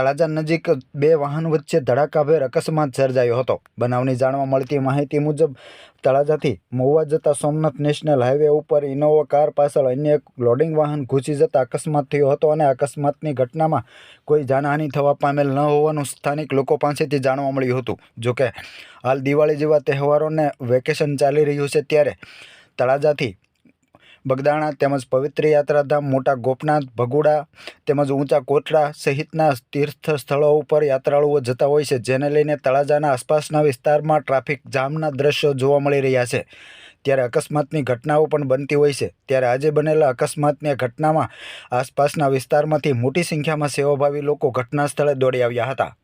તળાજા નજીક બે વાહન વચ્ચે ધડાકાભેર અકસ્માત સર્જાયો હતો. બનાવની જાણવા મળતી માહિતી મુજબ, તળાજાથી મહુવા જતા સોમનાથ નેશનલ હાઈવે ઉપર ઇનોવા કાર પાછળ અન્ય એક લોડિંગ વાહન ઘૂસી જતા અકસ્માત થયો હતો અને અકસ્માતની ઘટનામાં કોઈ જાનહાનિ થવા પામેલ ન હોવાનું સ્થાનિક લોકો પાસેથી જાણવા મળ્યું હતું. જોકે હાલ દિવાળી જેવા તહેવારોને વેકેશન ચાલી રહ્યું છે ત્યારે તળાજાથી બગદાણા તેમજ પવિત્ર યાત્રાધામ મોટા ગોપનાથ, ભગુડા તેમજ ઊંચા કોટડા સહિતના તીર્થ સ્થળો ઉપર યાત્રાળુઓ જતા હોય છે, જેને લઈને તળાજાના આસપાસના વિસ્તારમાં ટ્રાફિક જામના દ્રશ્યો જોવા મળી રહ્યા છે. ત્યારે અકસ્માતની ઘટનાઓ પણ બનતી હોય છે. ત્યારે આજે બનેલા અકસ્માતની ઘટનામાં આસપાસના વિસ્તારમાંથી મોટી સંખ્યામાં સેવાભાવી લોકો ઘટના સ્થળે દોડી આવ્યા હતા.